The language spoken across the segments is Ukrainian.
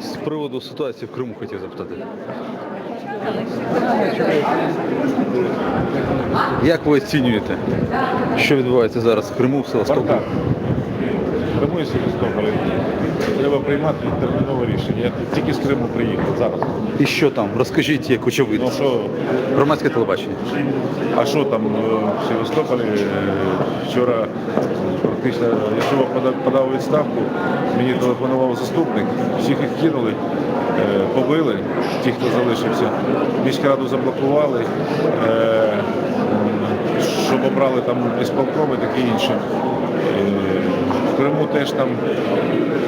З приводу ситуації в Криму хотів запитати. Як ви оцінюєте, що відбувається зараз в Криму, в Севастополі? Криму і Севастополі. Треба приймати термінове рішення. Я тільки з Криму приїхав зараз. І що там? Розкажіть, як очевидь. Ну що, Громадське телебачення. а що там е, в Севастополі е, вчора практично я вчора подав, відставку, мені телефонував заступник, всіх їх кинули, е, побили, ті, хто залишився. Міськраду заблокували, е, щоб обрали там ісполком і таке інше. Е, В Криму теж там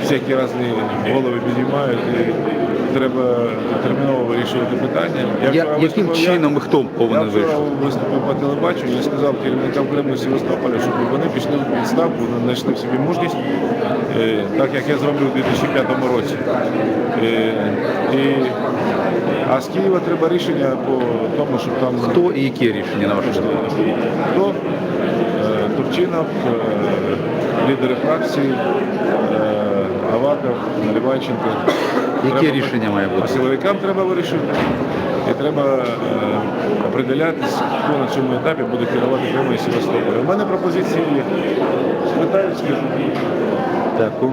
всякі різні голови піднімають і треба терміново вирішувати питання. Я, вчора яким виступив, чином і хто я повинен вчора виступив по телебаченню і сказав керівникам Криму і Севастополя, щоб вони пішли в відставку, знайшли в собі мужність, е, так як я зробив у 2005 році. Е, І, а з Києва треба рішення по тому, щоб там Хто і які рішення на вашу думку? хто Е, Турчинов, е, лідери фракції, е, Аваков, Наливайченко. Яке Треба- рішення має бути? Силовикам треба вирішити. І треба е, определятись, хто на цьому етапі буде керувати Кримом і Севастополем. У мене пропозиції є. Спитаю, скажу. Дякую.